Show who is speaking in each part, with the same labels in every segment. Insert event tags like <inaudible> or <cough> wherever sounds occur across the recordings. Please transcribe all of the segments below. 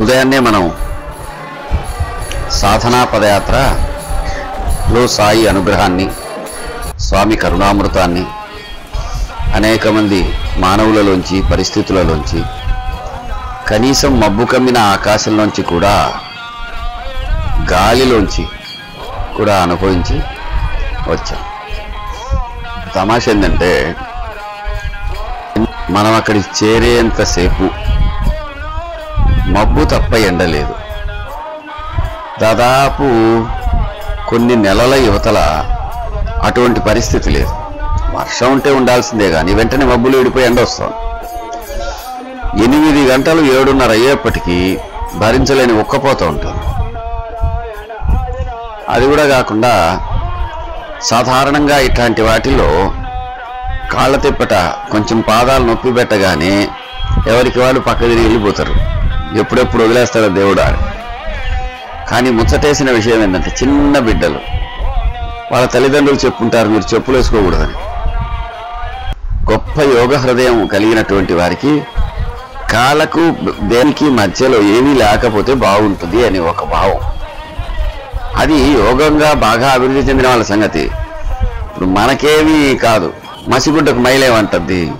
Speaker 1: ఉదయాన్నే మనం సాధనా పదయాత్రలో సాయి అనుగ్రహాన్ని స్వామి కరుణామృతాన్ని అనేక మంది మానవులలోంచి పరిస్థితులలోంచి కనీసం మబ్బు కమ్మిన ఆకాశంలోంచి కూడా గాలిలోంచి కూడా అనుభవించి వచ్చాం. తమాష ఏంటంటే మనం అక్కడికి చేరేంతసేపు మబ్బు తప్ప ఎండలేదు దాదాపు కొన్ని నెలల యువతల అటువంటి పరిస్థితి లేదు. వర్షం ఉంటే ఉండాల్సిందే కానీ వెంటనే మబ్బులు విడిపోయి ఎండ వస్తాం. ఎనిమిది గంటలు ఏడున్నర అయ్యేప్పటికీ భరించలేని ఉక్కపోతూ ఉంటుంది. అది కూడా కాకుండా సాధారణంగా ఇట్లాంటి వాటిల్లో కాళ్ళ తిప్పట కొంచెం పాదాలు నొప్పి పెట్టగానే ఎవరికి వాళ్ళు పక్క తిరిగి వెళ్ళిపోతారు. ఎప్పుడెప్పుడు వదిలేస్తాడో దేవుడు అని. కానీ ముచ్చటేసిన విషయం ఏంటంటే చిన్న బిడ్డలు. వాళ్ళ తల్లిదండ్రులు చెప్పుంటారు మీరు చెప్పులు వేసుకోకూడదని. గొప్ప యోగ హృదయం కలిగినటువంటి వారికి కాలకు దేనికి మధ్యలో ఏమీ లేకపోతే బాగుంటుంది అని ఒక భావం. అది యోగంగా బాగా అభివృద్ధి చెందిన వాళ్ళ సంగతి. ఇప్పుడు మనకేమీ కాదు మసిగుడ్డకు మైలేమంటుంది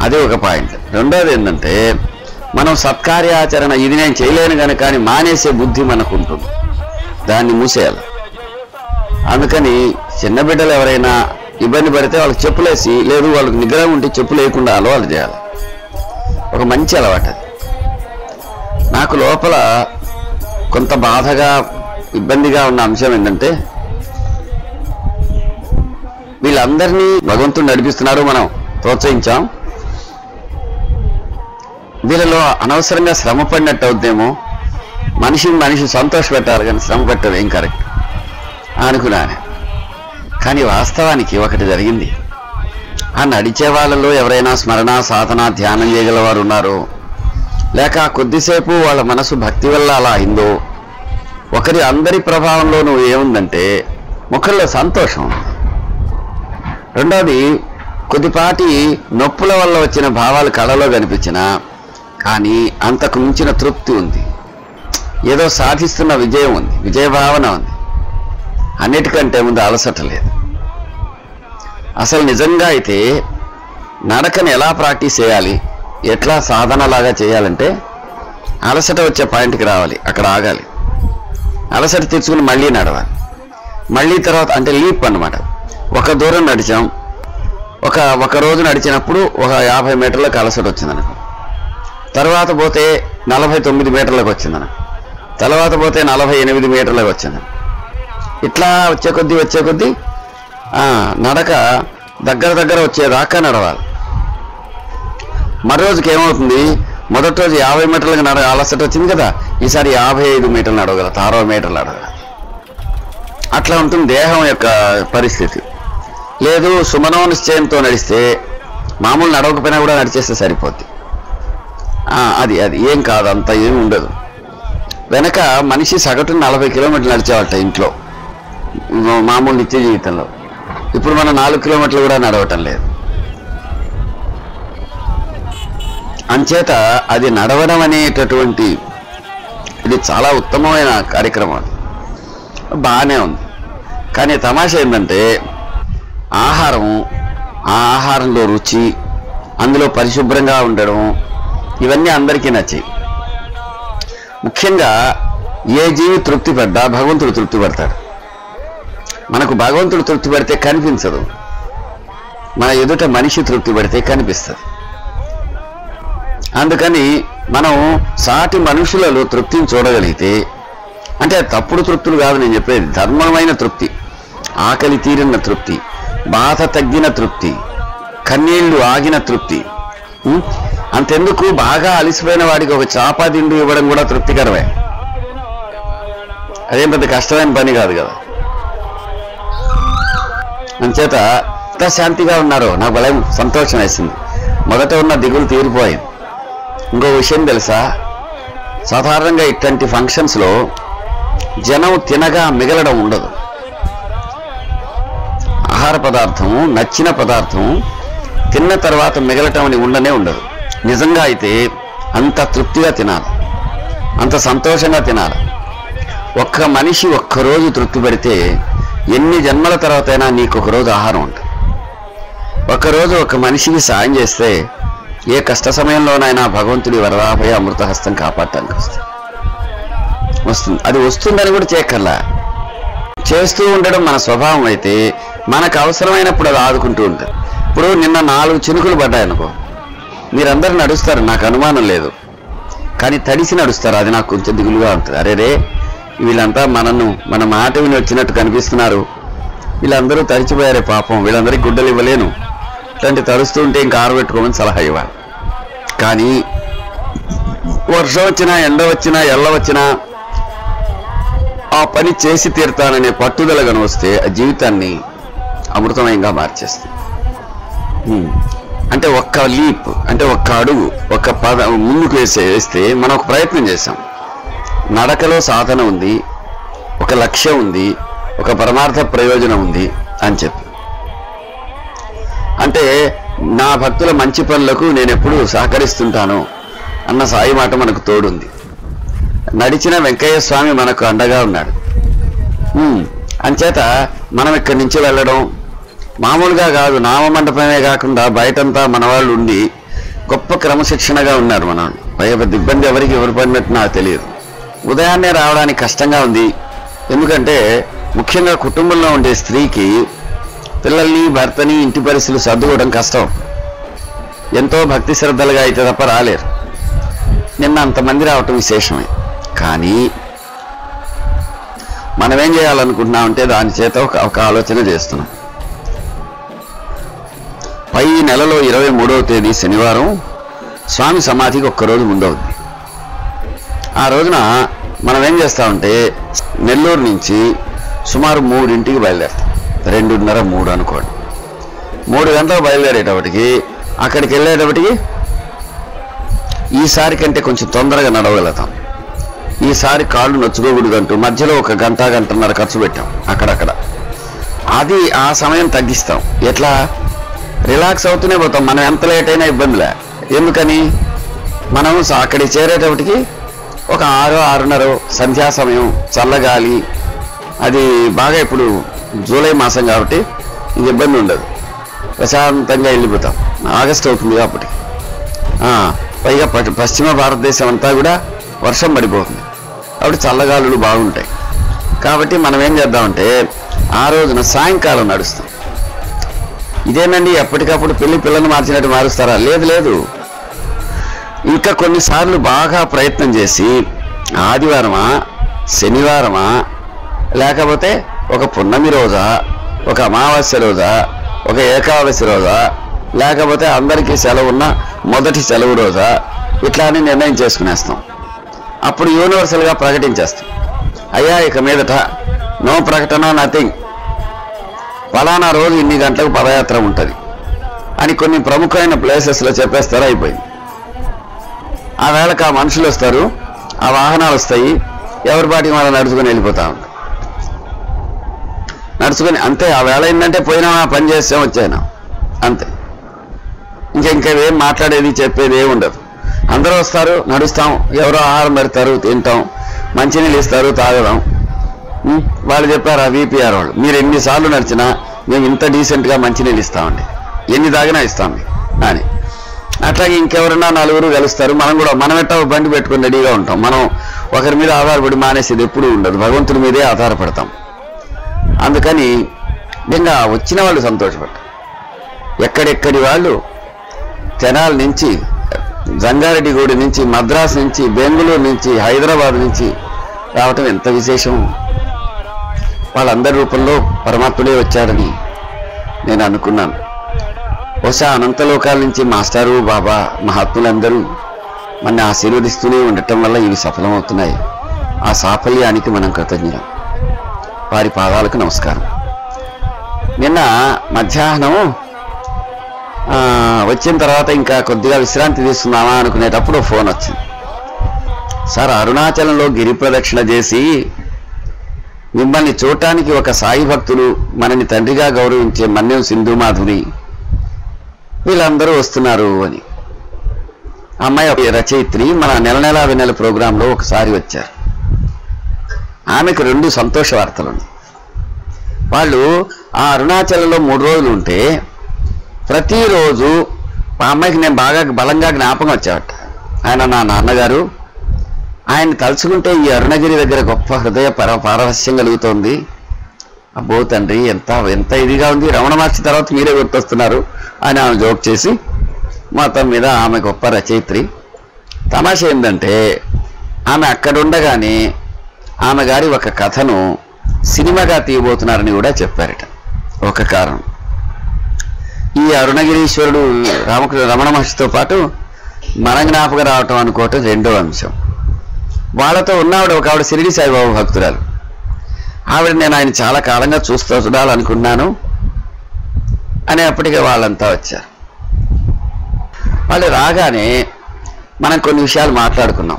Speaker 1: అది ఒక పాయింట్. రెండోది ఏంటంటే మనం సత్కార్యాచరణ ఇది నేను చేయలేను కనుక అని మానేసే బుద్ధి మనకు ఉంటుంది దాన్ని మూసేయాలి. అందుకని చిన్న బిడ్డలు ఎవరైనా ఇబ్బంది పడితే వాళ్ళకి చెప్పులేసి లేదు వాళ్ళకి నిగ్రహం ఉంటే చెప్పు లేకుండా అలవాటు చేయాలి. ఒక మంచి అలవాటు అది. నాకు లోపల కొంత బాధగా ఇబ్బందిగా ఉన్న అంశం ఏంటంటే వీళ్ళందరినీ భగవంతుడు నడిపిస్తున్నారు మనం ప్రోత్సహించాం. వీళ్ళలో అనవసరంగా శ్రమ పడినట్టు అవుద్దేమో మనిషిని మనిషి సంతోష పెట్టాలి కానీ శ్రమ పెట్టడం ఏం కరెక్ట్ అనుకున్నాను. కానీ వాస్తవానికి ఒకటి జరిగింది. ఆ నడిచే వాళ్ళలో ఎవరైనా స్మరణ సాధన ధ్యానం చేయగల వారు ఉన్నారో? లేక కొద్దిసేపు వాళ్ళ మనసు భక్తి వల్ల అలా అయిందో? ఒకరి అందరి ప్రభావంలోనూ ఏముందంటే ముఖంలో సంతోషం. రెండవది రెండోది కొద్దిపాటి నొప్పుల వల్ల వచ్చిన భావాలు కళలో కనిపించినా కానీ అంతకు మించిన తృప్తి ఉంది. ఏదో సాధిస్తున్న విజయం ఉంది. విజయ భావన ఉంది. అన్నిటికంటే ముందు అలసట లేదు. అసలు నిజంగా అయితే నడకని ఎలా ప్రాక్టీస్ చేయాలి? ఎట్లా సాధనలాగా చేయాలంటే అలసట వచ్చే పాయింట్కి రావాలి. అక్కడ ఆగాలి. అలసట తెచ్చుకుని మళ్ళీ నడవాలి. మళ్ళీ తర్వాత అంటే లీప్ అనమాట ఒక దూరం నడిచాం. ఒక ఒక రోజు నడిచినప్పుడు ఒక యాభై మీటర్లకు అలసట వచ్చిందనుకో. తర్వాత పోతే నలభై తొమ్మిది మీటర్లకు వచ్చిందన తర్వాత పోతే నలభై ఎనిమిది మీటర్లకు వచ్చింది ఇట్లా వచ్చే కొద్దీ వచ్చే కొద్దీ నడక దగ్గర దగ్గర వచ్చేదాకా నడవాలి. మరో రోజుకి ఏమవుతుంది? మొదటి రోజు యాభై మీటర్లకు నడ అలసట వచ్చింది కదా? ఈసారి యాభై ఐదు మీటర్లు నడవగలదు అరవై మీటర్లు నడవగలదు అట్లా ఉంటుంది దేహం యొక్క పరిస్థితి. లేదు సుమనో నిశ్చయంతో నడిస్తే మామూలు నడవకపోయినా కూడా నడిచేస్తే సరిపోద్ది. అది అది ఏం కాదు అంత ఏం ఉండదు. వెనక మనిషి సగటున నలభై కిలోమీటర్లు నడిచేవాట ఇంట్లో. మామూలు నిత్య జీవితంలో. ఇప్పుడు మనం నాలుగు కిలోమీటర్లు కూడా నడవటం లేదు. అంచేత అది నడవడం అనేటటువంటి ఇది చాలా ఉత్తమమైన కార్యక్రమం బాగానే ఉంది. కానీ తమాషా ఏంటంటే ఆహారం ఆ ఆహారంలో రుచి అందులో పరిశుభ్రంగా ఉండడం ఇవన్నీ అందరికీ నచ్చాయి. ముఖ్యంగా ఏ జీవి తృప్తి పడ్డా భగవంతుడు తృప్తి పడతాడు మనకు భగవంతుడు తృప్తి పడితే కనిపించదు. మన ఎదుట మనిషి తృప్తి పడితే కనిపిస్తుంది. అందుకని మనం సాటి మనుషులలో తృప్తిని చూడగలిగితే అంటే తప్పుడు తృప్తులు కాదు నేను చెప్పేది ధర్మమైన తృప్తి ఆకలి తీరిన తృప్తి బాధ తగ్గిన తృప్తి కన్నీళ్ళు ఆగిన తృప్తి అంతెందుకు? బాగా అలిసిపోయిన వాడికి ఒక చాపా దిండు ఇవ్వడం కూడా తృప్తికరమే. అదేం పెద్ద కష్టమైన పని కాదు కదా. అంచేత ఎంత శాంతిగా ఉన్నారో. నాకు భలే సంతోషం వేసింది. మొదట ఉన్న దిగులు తీరిపోయింది ఇంకో విషయం తెలుసా? సాధారణంగా ఇట్లాంటి ఫంక్షన్స్లో జనం తినగా మిగలడం ఉండదు. ఆహార పదార్థం నచ్చిన పదార్థం తిన్న తర్వాత మిగలటం అని ఉండనే ఉండదు. నిజంగా అయితే అంత తృప్తిగా తినాలి. అంత సంతోషంగా తినాలి. ఒక్క మనిషి ఒక్కరోజు తృప్తి పెడితే ఎన్ని జన్మల తర్వాతైనా నీకు ఒకరోజు ఆహారం ఉంటుంది. ఒక్కరోజు ఒక మనిషికి సాయం చేస్తే ఏ కష్ట సమయంలోనైనా భగవంతుడి వరదాపై అమృతహస్తం కాపాడటానికి వస్తుంది. వస్తుంది. అది వస్తుందని కూడా చేయక్కర్లా. చేస్తూ ఉండడం మన స్వభావం అయితే మనకు అవసరమైనప్పుడు అది ఆదుకుంటూ ఉంటుంది. ఇప్పుడు నిన్న నాలుగు చినుకులు పడ్డాయనుకో. మీరందరూ నడుస్తారు నాకు అనుమానం లేదు. కానీ తడిసి నడుస్తారు అది నాకు కొంచెం దిగులుగా ఉంటుంది. అరే రే వీళ్ళంతా మనను మన మాట విని వచ్చినట్టు కనిపిస్తున్నారు. వీళ్ళందరూ తడిచిపోయారే పాపం వీళ్ళందరికీ గుడ్డలు ఇవ్వలేను. ఇట్లాంటి తడుస్తూ ఉంటే ఇంకా ఆరబెట్టుకోమని సలహా ఇవ్వాలి. కానీ వర్షం వచ్చినా ఎండ వచ్చినా ఎల్ల వచ్చినా ఆ పని చేసి తీరుతాననే పట్టుదల కను వస్తే ఆ జీవితాన్ని అమృతమయంగా మార్చేస్తుంది. అంటే ఒక్క లీప్ అంటే ఒక్క అడుగు ఒక్క పద ముందుకు వేసే వేస్తే మనం ఒక ప్రయత్నం చేసాం నడకలో సాధన ఉంది ఒక లక్ష్యం ఉంది ఒక పరమార్థ ప్రయోజనం ఉంది అని చెప్పి. అంటే నా భక్తుల మంచి పనులకు నేను ఎప్పుడు సహకరిస్తుంటాను అన్న సాయి మాట మనకు తోడుంది. నడిచిన వెంకయ్య స్వామి మనకు అండగా ఉన్నాడు. అంచేత మనం ఇక్కడి నుంచి వెళ్ళడం మామూలుగా కాదు నామమండపమే కాకుండా బయటంతా మన వాళ్ళు ఉండి గొప్ప క్రమశిక్షణగా ఉన్నారు మన పెద్ద ఇబ్బంది ఎవరికి ఎవరు పడినట్టు నాకు తెలియదు. ఉదయాన్నే రావడానికి కష్టంగా ఉంది. ఎందుకంటే ముఖ్యంగా కుటుంబంలో ఉండే స్త్రీకి పిల్లల్ని భర్తని ఇంటి పరిస్థితులు సర్దుకోవడం కష్టం. ఎంతో భక్తి శ్రద్ధలుగా అయితే తప్ప రాలేరు. నిన్న అంతమంది రావటం విశేషమే. కానీ మనమేం చేయాలనుకుంటున్నామంటే దాని చేత ఒక ఒక ఆలోచన చేస్తున్నాం. పై నెలలో ఇరవై మూడవ తేదీ శనివారం స్వామి సమాధికి ఒక్కరోజు ముందవుద్ది. ఆ రోజున మనం ఏం చేస్తామంటే నెల్లూరు నుంచి సుమారు మూడింటికి బయలుదేరుతాం. రెండున్నర మూడు అనుకోండి. మూడు గంటలకు బయలుదేరేటప్పటికి అక్కడికి వెళ్ళేటప్పటికి ఈసారి కంటే కొంచెం తొందరగా నడవగలుగుతాం. ఈసారి కాళ్ళు నొచ్చుకోకూడదంటూ మధ్యలో ఒక గంట గంటన్నర ఖర్చు పెట్టాం అక్కడక్కడ. అది ఆ సమయం తగ్గిస్తాం. ఎట్లా? రిలాక్స్ అవుతూనే పోతాం. మనం ఎంత లేట్ అయినా ఇబ్బందిలే. ఎందుకని? మనం అక్కడికి చేరేటప్పటికి ఒక ఆరు ఆరున్నర సంధ్యా సమయం చల్లగాలి. అది బాగా ఇప్పుడు జూలై మాసం కాబట్టి ఇది ఇబ్బంది ఉండదు. ప్రశాంతంగా వెళ్ళిపోతాం. ఆగస్ట్ అవుతుంది కాబట్టి. పైగా పశ్చిమ భారతదేశం అంతా కూడా వర్షం పడిపోతుంది. కాబట్టి చల్లగాలులు బాగుంటాయి. కాబట్టి మనం ఏం చేద్దామంటే ఆ రోజున సాయంకాలం నడుస్తాం ఇదేనండి ఎప్పటికప్పుడు పెళ్ళి పిల్లలు మార్చినట్టు మారుస్తారా? లేదు లేదు. ఇంకా కొన్నిసార్లు బాగా ప్రయత్నం చేసి ఆదివారమా శనివారమా లేకపోతే ఒక పున్నమి రోజా ఒక అమావాస్య రోజా ఒక ఏకాదశి రోజా లేకపోతే అందరికీ సెలవు ఉన్న మొదటి సెలవు రోజా ఇట్లా అని నిర్ణయం చేసుకునేస్తాం. అప్పుడు యూనివర్సల్గా ప్రకటించేస్తాం. అయ్యా ఇక మీదట నో ప్రకటన నథింగ్. ఫలానా రోజు ఇన్ని గంటలకు పదయాత్ర ఉంటుంది. అని కొన్ని ప్రముఖమైన ప్లేసెస్లో చెప్పేస్తారు అయిపోయింది. ఆ వేళకు ఆ మనుషులు వస్తారు ఆ వాహనాలు వస్తాయి ఎవరి పాటికి వాళ్ళు నడుచుకొని వెళ్ళిపోతా ఉంటారు. నడుచుకొని అంతే ఆ వేళ ఏంటంటే పోయినా పని చేస్తాం వచ్చాయినా. అంతే. ఇంకా ఇంకా ఏం మాట్లాడేది చెప్పేది ఏమి ఉండదు. అందరూ వస్తారు నడుస్తాం ఎవరో ఆహారం పెడతారు తింటాం మంచినీళ్ళు ఇస్తారు తాగడం వాళ్ళు చెప్పారు ఆ విపిఆర్ వాళ్ళు. మీరు ఎన్నిసార్లు నడిచినా మేము ఇంత డీసెంట్గా మంచినీళ్ళు ఇస్తామండి. ఎన్ని తాగినా ఇస్తాం అని. అట్లాగే ఇంకెవరన్నా నలుగురు కలుస్తారు. మనం కూడా మనం ఎట్టా బండి పెట్టుకుని రెడీగా ఉంటాం. మనం ఒకరి మీద ఆధారపడి మానేసేది ఎప్పుడూ ఉండదు. భగవంతుడి మీదే ఆధారపడతాం. అందుకని నిన్న వచ్చిన వాళ్ళు సంతోషపడ్డారు. ఎక్కడెక్కడి వాళ్ళు? తెనాల నుంచి రంగారెడ్డిగూడి నుంచి మద్రాసు నుంచి బెంగళూరు నుంచి హైదరాబాద్ నుంచి రావటం ఎంత విశేషం? వాళ్ళందరి రూపంలో పరమాత్ముడే వచ్చాడని నేను అనుకున్నాను. బహుశా అనంతలోకాల నుంచి మాస్టారు బాబా మహాత్ములందరూ మన ఆశీర్వదిస్తూనే ఉండటం వల్ల ఇవి సఫలమవుతున్నాయి. ఆ సాఫల్యానికి మనం కృతజ్ఞం వారి పాదాలకు నమస్కారం. నిన్న మధ్యాహ్నం వచ్చిన తర్వాత ఇంకా కొద్దిగా విశ్రాంతి తీసుకుందామా అనుకునేటప్పుడు ఫోన్ వచ్చింది. సార్ అరుణాచలంలో గిరి ప్రదక్షిణ చేసి మిమ్మల్ని చూడటానికి ఒక సాయి భక్తులు మనని తండ్రిగా గౌరవించే మన్యం సింధు మాధురి వీళ్ళందరూ వస్తున్నారు అని. అమ్మాయి ఒక రచయిత్రి మన నెల నెల వినెల ప్రోగ్రాంలో ఒకసారి వచ్చారు. ఆమెకు రెండు సంతోష వార్తలు వాళ్ళు ఆ అరుణాచలంలో మూడు రోజులు ఉంటే ప్రతిరోజు మా అమ్మాయికి నేను బాగా బలంగా జ్ఞాపకం వచ్చావట ఆయన నా నాన్నగారు ఆయన తలుచుకుంటే ఈ అరుణగిరి దగ్గర గొప్ప హృదయ పర పారవస్యం కలుగుతోంది. అబ్బో తండ్రి ఎంత ఎంత ఇదిగా ఉంది. రమణ మహర్షి తర్వాత మీరే గుర్తొస్తున్నారు. అని ఆమె జోక్ చేసి మొత్తం మీద ఆమె గొప్ప రచయిత్రి. తమాషా ఏంటంటే ఆమె అక్కడుండగానే ఆమె గారి ఒక కథను సినిమాగా తీయబోతున్నారని కూడా చెప్పారట. ఒక కారణం. ఈ అరుణగిరీశ్వరుడు రామకృష్ణ రమణ మహర్షితో పాటు మన జ్ఞాపకం రావటం అనుకోవటం రెండో అంశం. వాళ్ళతో ఉన్నవాడు ఒక ఆవిడ సిరిడి సాయిబాబు భక్తురాలు. ఆవిడ నేను ఆయన చాలా కాలంగా చూస్తూ చూడాలనుకున్నాను. అని అప్పటికే వాళ్ళంతా వచ్చారు. వాళ్ళు రాగానే మనం కొన్ని విషయాలు మాట్లాడుకున్నాం.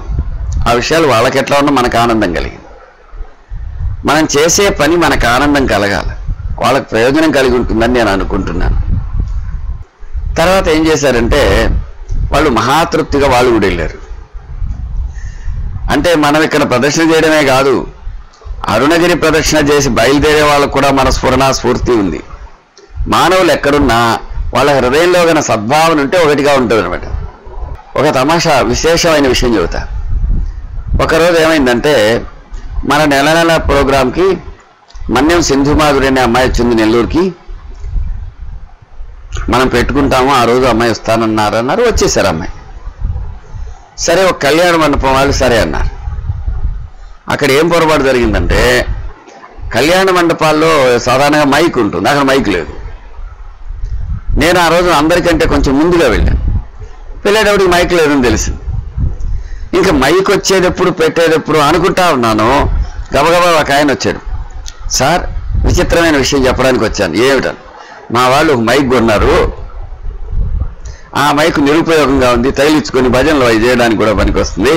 Speaker 1: ఆ విషయాలు వాళ్ళకి ఎట్లా ఉన్నా మనకు ఆనందం కలిగింది. మనం చేసే పని మనకు ఆనందం కలగాలి. వాళ్ళకి ప్రయోజనం కలిగి ఉంటుందని నేను అనుకుంటున్నాను. తర్వాత ఏం చేశారంటే వాళ్ళు మహాతృప్తిగా వాళ్ళు కూడా వెళ్ళారు. అంటే మనం ఇక్కడ ప్రదర్శన చేయడమే కాదు అరుణగిరి ప్రదక్షిణ చేసి బయలుదేరే వాళ్ళకు కూడా మన స్ఫురణ స్ఫూర్తి ఉంది. మానవులు ఎక్కడున్నా వాళ్ళ హృదయంలో గన సద్భావన ఉంటే ఒకటిగా ఉంటుంది అనమాట ఒక తమాషా విశేషమైన విషయం చెబుతా. ఒకరోజు ఏమైందంటే మన నెల నెల ప్రోగ్రాంకి మన్యం సింధుమాధురి అనే అమ్మాయి వచ్చింది నెల్లూరుకి. మనం పెట్టుకుంటాము ఆ రోజు అమ్మాయి వస్తానన్నారు అన్నారు వచ్చేసారు అమ్మాయి. సరే ఒక కళ్యాణ మండపం వాళ్ళు సరే అన్నారు. అక్కడ ఏం పొరపాటు జరిగిందంటే కళ్యాణ మండపాల్లో సాధారణంగా మైక్ ఉంటుంది. అక్కడ మైక్ లేదు. నేను ఆ రోజు అందరికంటే కొంచెం ముందుగా వెళ్ళాను. వెళ్ళేటప్పటికి మైక్ లేదని తెలిసింది. ఇంకా మైక్ వచ్చేటప్పుడు పెట్టేటప్పుడు అనుకుంటా ఉన్నాను. గబగబా ఒక ఆయన వచ్చాడు. సార్ విచిత్రమైన విషయం చెప్పడానికి వచ్చాను. ఏమిటని? మా వాళ్ళు మైక్ కొన్నారు. ఆ మైక్ నిరుపయోగంగా ఉంది తగిలించుకొని భజనలు అవి చేయడానికి కూడా పనికొస్తుంది.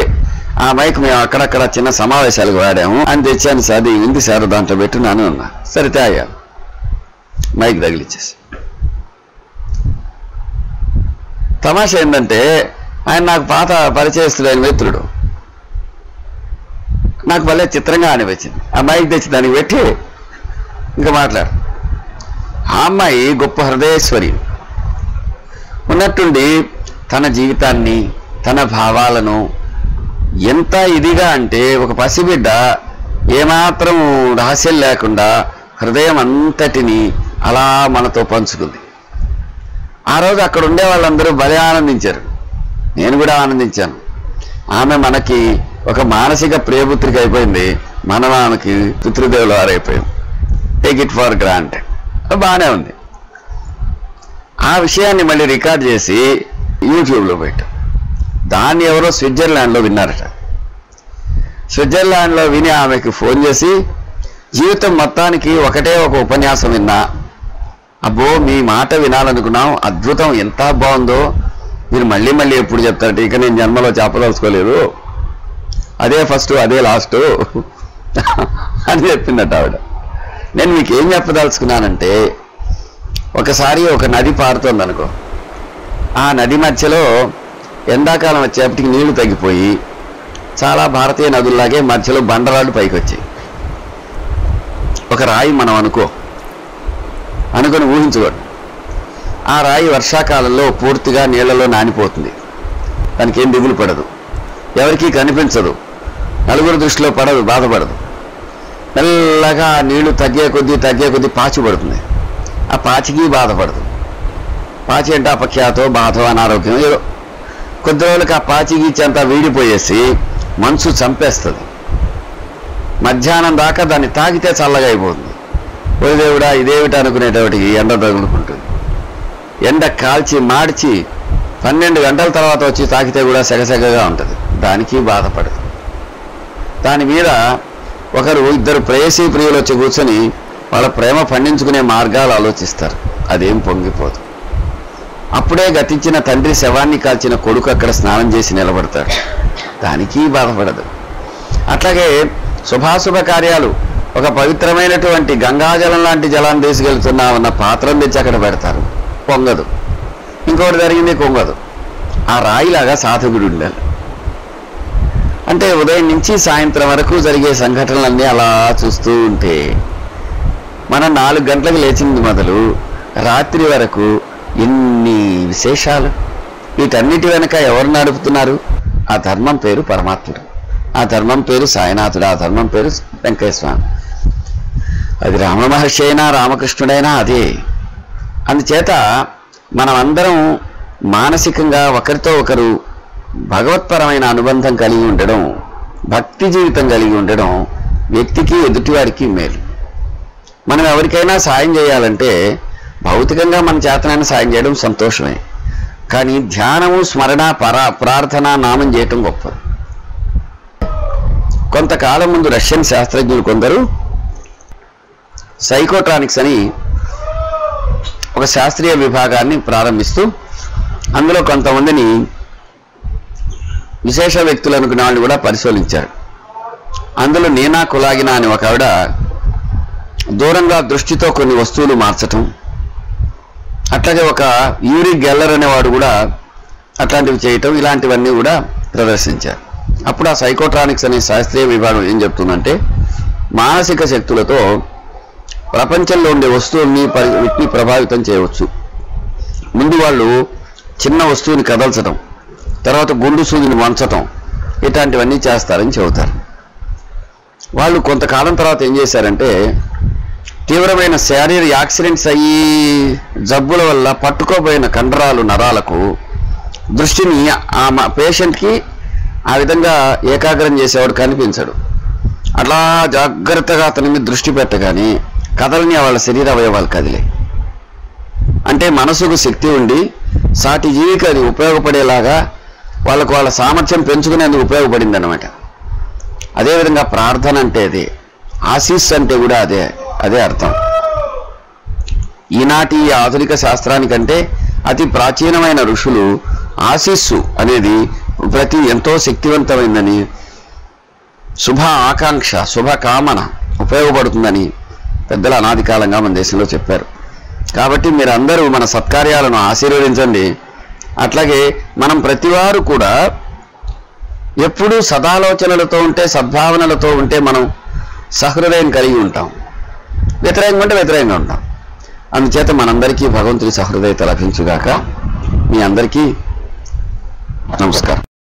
Speaker 1: ఆ మైక్ మేము అక్కడక్కడ చిన్న సమావేశాలకు వాడాము. అని తెచ్చాను సార్ అది ఉంది సార్ దాంట్లో పెట్టున్నాను అన్నా. సరే తాగాను. మైక్ తగిలిచ్చేసి. తమాషా ఏంటంటే ఆయన నాకు పాత పరిచయస్తుడైన మిత్రుడు. నాకు భలే చిత్రంగా అనిపించింది ఆ మైక్ తెచ్చి దానికి పెట్టి ఇంకా మాట్లాడు. ఆ అమ్మాయి గొప్ప హృదయేశ్వరి ఉన్నట్టుండి తన జీవితాన్ని తన భావాలను ఎంత ఇదిగా అంటే ఒక పసిబిడ్డ ఏమాత్రం రహస్యం లేకుండా హృదయం అంతటిని అలా మనతో పంచుకుంది. ఆ రోజు అక్కడ ఉండే వాళ్ళందరూ భలే ఆనందించారు. నేను కూడా ఆనందించాను. ఆమె మనకి ఒక మానసిక ప్రియపుత్రిక అయిపోయింది. మనం ఆమెకి పితృదేవులు వారైపోయాం. టేక్ ఇట్ ఫర్ గ్రాంట్ బాగానే ఉంది. ఆ విషయాన్ని మళ్ళీ రికార్డ్ చేసి యూట్యూబ్లో పెట్టాం. దాన్ని ఎవరో స్విట్జర్లాండ్లో విన్నారట. స్విట్జర్లాండ్లో విని ఆమెకి ఫోన్ చేసి జీవితం మొత్తానికి ఒకటే ఒక ఉపన్యాసం విన్నా. అబ్బో మీ మాట వినాలనుకున్నాం. అద్భుతం ఎంత బాగుందో. మీరు మళ్ళీ మళ్ళీ ఎప్పుడు చెప్తారట. ఇక నేను జన్మలో చేపదలుచుకోలేదు. అదే ఫస్ట్ అదే లాస్ట్. <laughs> అని చెప్పిందట ఆవిడ. నేను మీకు ఏం చెప్పదలుచుకున్నానంటే ఒకసారి ఒక నది పారుతోంది అనుకో ఆ నది మధ్యలో ఎండాకాలం వచ్చేపటికి నీళ్ళు తగ్గిపోయి చాలా భారతీయ నదుల్లాగే మధ్యలో బండరాళ్ళు పైకి వచ్చాయి ఒక రాయి మనం అనుకో. అనుకొని ఊహించుకోండి. ఆ రాయి వర్షాకాలంలో పూర్తిగా నీళ్ళలో నానిపోతుంది. దానికి ఏం దిగులు పడదు. ఎవరికీ కనిపించదు. నలుగురు దృష్టిలో పడదు బాధపడదు. మెల్లగా నీళ్ళు తగ్గే కొద్దీ తగ్గే కొద్దీ పాచి పడుతుంది ఆ పాచికి బాధపడదు. పాచి అంటే అపఖ్యాతో బాధో అనారోగ్యం ఏదో కొద్ది రోజులకి ఆ పాచి అంతా వీడిపోయేసి మనసు చంపేస్తుంది. మధ్యాహ్నం దాకా దాన్ని తాగితే చల్లగా అయిపోతుంది. ఓ దేవుడా ఇదేమిటి అనుకునేటప్పటికి ఎండ తగులుకుంటుంది. ఎండ కాల్చి మాడ్చి పన్నెండు గంటల తర్వాత వచ్చి తాకితే కూడా సెగసెగగా ఉంటుంది. దానికి బాధపడదు. దాని మీద ఒకరు ఇద్దరు ప్రేయసీ ప్రియులు వచ్చి కూర్చొని వాళ్ళ ప్రేమ పండించుకునే మార్గాలు ఆలోచిస్తారు. అదేం పొంగిపోదు. అప్పుడే గతించిన తండ్రి శవాన్ని కాల్చిన కొడుకు అక్కడ స్నానం చేసి నిలబడతాడు. దానికి బాధపడదు. అట్లాగే శుభాశుభ కార్యాలు ఒక పవిత్రమైనటువంటి గంగాజలం లాంటి జలాన్ని తీసుకెళ్తున్నా ఉన్న పాత్రం తెచ్చి అక్కడ పెడతారు. పొంగదు. ఇంకోటి జరిగింది పొంగదు. ఆ రాయిలాగా సాధకుడు ఉండాలి. అంటే ఉదయం నుంచి సాయంత్రం వరకు జరిగే సంఘటనలన్నీ అలా చూస్తూ ఉంటే మనం నాలుగు గంటలకు లేచింది మొదలు రాత్రి వరకు ఎన్ని విశేషాలు? వీటన్నిటి వెనక ఎవరు నడుపుతున్నారు? ఆ ధర్మం పేరు పరమాత్ముడు. ఆ ధర్మం పేరు సాయినాథుడు. ఆ ధర్మం పేరు వెంకయ్య అది రామ మహర్షి అయినా రామకృష్ణుడైనా అదే. అందుచేత మనమందరం మానసికంగా ఒకరితో ఒకరు భగవత్పరమైన అనుబంధం కలిగి ఉండడం భక్తి జీవితం కలిగి ఉండడం వ్యక్తికి ఎదుటివారికి మేలు. మనం ఎవరికైనా సాయం చేయాలంటే భౌతికంగా మన చేతనైనా సాయం చేయడం సంతోషమే. కానీ ధ్యానము స్మరణ పరా ప్రార్థన నామం చేయటం గొప్ప. కొంతకాలం ముందు రష్యన్ శాస్త్రజ్ఞులు కొందరు సైకోట్రానిక్స్ అని ఒక శాస్త్రీయ విభాగాన్ని ప్రారంభిస్తూ అందులో కొంతమందిని విశేష వ్యక్తులు అనుకున్న వాళ్ళు కూడా పరిశోధించారు. అందులో నేనా కులాగిన అని ఒక ఆవిడ దూరంగా దృష్టితో కొన్ని వస్తువులు మార్చటం. అట్లాగే ఒక యూరి గెల్లర్ అనేవాడు కూడా అట్లాంటివి చేయటం ఇలాంటివన్నీ కూడా ప్రదర్శించారు. అప్పుడు ఆ సైకోట్రానిక్స్ అనే శాస్త్రీయ విభాగం ఏం చెప్తుందంటే మానసిక శక్తులతో ప్రపంచంలో ఉండే వస్తువుల్ని వీటిని ప్రభావితం చేయవచ్చు. ముందు వాళ్ళు చిన్న వస్తువుని కదల్చడం తర్వాత గుండు సూదిని వంచటం ఇట్లాంటివన్నీ చేస్తారని చెబుతారు. వాళ్ళు కొంతకాలం తర్వాత ఏం చేశారంటే తీవ్రమైన శారీర యాక్సిడెంట్స్ అయ్యి జబ్బుల వల్ల పట్టుకోబోయిన కండరాలు నరాలకు దృష్టిని ఆ పేషెంట్కి ఆ విధంగా ఏకాగ్రం చేసేవాడు కనిపించడు. అట్లా జాగ్రత్తగా అతని మీద దృష్టి పెట్టగానే కదలని వాళ్ళ శరీర అవయవాలు కదిలే అంటే మనసుకు శక్తి ఉండి సాటి జీవికి అది ఉపయోగపడేలాగా వాళ్ళకు వాళ్ళ సామర్థ్యం పెంచుకునేందుకు ఉపయోగపడింది అనమాట అదేవిధంగా ప్రార్థన అంటే అదే ఆశీస్ అంటే కూడా అదే. అదే అర్థం. ఈనాటి ఈ ఆధునిక శాస్త్రానికంటే అతి ప్రాచీనమైన ఋషులు ఆశీస్సు అనేది ప్రతి ఎంతో శక్తివంతమైందని శుభ ఆకాంక్ష శుభకామన ఉపయోగపడుతుందని పెద్దలు అనాది కాలంగా మన దేశంలో చెప్పారు. కాబట్టి మీరందరూ మన సత్కార్యాలను ఆశీర్వదించండి. అట్లాగే మనం ప్రతివారు కూడా ఎప్పుడూ సదాలోచనలతో ఉంటే సద్భావనలతో ఉంటే మనం సహృదయం కలిగి ఉంటాం. వ్యతిరేకంగా ఉంటే వ్యతిరేకంగా ఉంటాం. అందుచేత మనందరికీ భగవంతుడి సహృదయత లభించుగాక మీ అందరికీ నమస్కారం.